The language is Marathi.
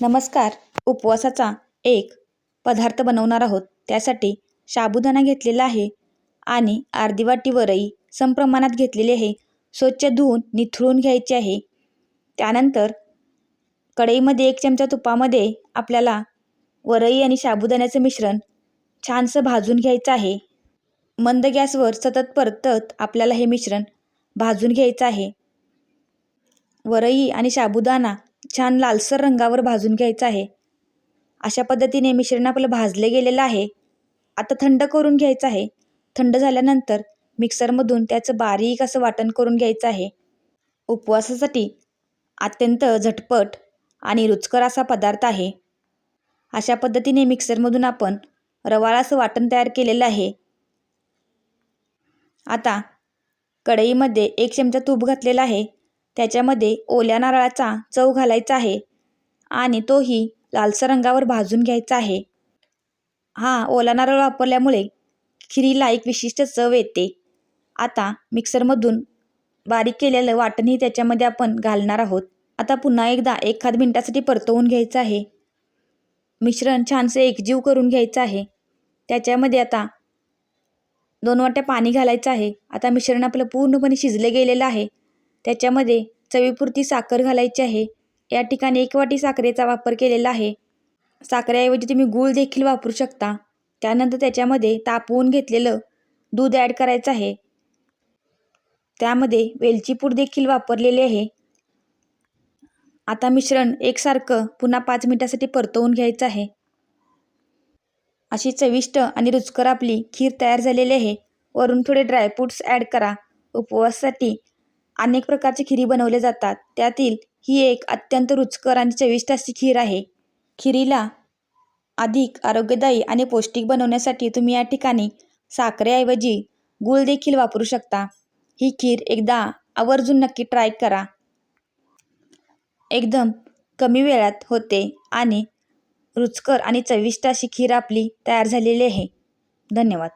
नमस्कार. उपवासाचा एक पदार्थ बनवणार आहोत. त्यासाठी साबुदाणा घेतलेला आहे आणि अर्धी वाटी वरई समप्रमाणात घेतलेली आहे. स्वच्छ धुवून निथळून घ्यायचे आहे. त्यानंतर कढईमध्ये एक चमचा तुपामध्ये आपल्याला वरई आणि साबुदाण्याचं मिश्रण छानसं भाजून घ्यायचं आहे. मंद गॅसवर सतत परतत आपल्याला हे मिश्रण भाजून घ्यायचं आहे. वरई आणि साबुदाणा छान लालसर रंगावर भाजून घ्यायचं आहे. अशा पद्धतीने मिश्रण आपलं भाजलं गेलेलं आहे. आता थंड करून घ्यायचं आहे. थंड झाल्यानंतर मिक्सरमधून त्याचं बारीक असं वाटण करून घ्यायचं आहे. उपवासासाठी अत्यंत झटपट आणि रुचकर असा पदार्थ आहे. अशा पद्धतीने मिक्सरमधून आपण रवाळ असं वाटण तयार केलेलं आहे. आता कढईमध्ये एक चमचा तूप घातलेला आहे. त्याच्यामध्ये ओल्या नारळाचा चव घालायचा आहे आणि तोही लालसर रंगावर भाजून घ्यायचा आहे. हा ओला नारळ वापरल्यामुळे खिरीला एक विशिष्ट चव येते. आता मिक्सरमधून बारीक केलेलं वाटणही त्याच्यामध्ये आपण घालणार आहोत. आता पुन्हा एकदा एखाद मिनटासाठी परतवून घ्यायचं आहे. मिश्रण छानसे एकजीव करून घ्यायचं आहे. त्याच्यामध्ये आता दोन वाट्या पाणी घालायचं आहे. आता मिश्रण आपलं पूर्णपणे शिजले गेलेलं आहे. त्याच्यामध्ये चवीपुरती साखर घालायची आहे. या ठिकाणी एक वाटी साखरेचा वापर केलेला आहे. साखरेऐवजी तुम्ही गूळ देखील वापरू शकता. त्यानंतर त्याच्यामध्ये तापवून घेतलेलं दूध ॲड करायचं आहे. त्यामध्ये वेलची पूड देखील वापरलेली आहे. आता मिश्रण एकसारखं पुन्हा पाच मिनिटासाठी परतवून घ्यायचं आहे. अशी चविष्ट आणि रुचकर आपली खीर तयार झालेली आहे. वरून थोडे ड्रायफ्रूट्स ॲड करा. उपवासासाठी अनेक प्रकारची खिरी बनवल्या जातात. त्यातील ही एक अत्यंत रुचकर आणि चविष्ट अशी खीर आहे. खिरीला अधिक आरोग्यदायी आणि पौष्टिक बनवण्यासाठी तुम्ही या ठिकाणी साखरेऐवजी गूळ देखील वापरू शकता. ही खीर एकदा आवर्जून नक्की ट्राय करा. एकदम कमी वेळात होते आणि रुचकर आणि चविष्ट अशी खीर आपली तयार झालेली आहे. धन्यवाद.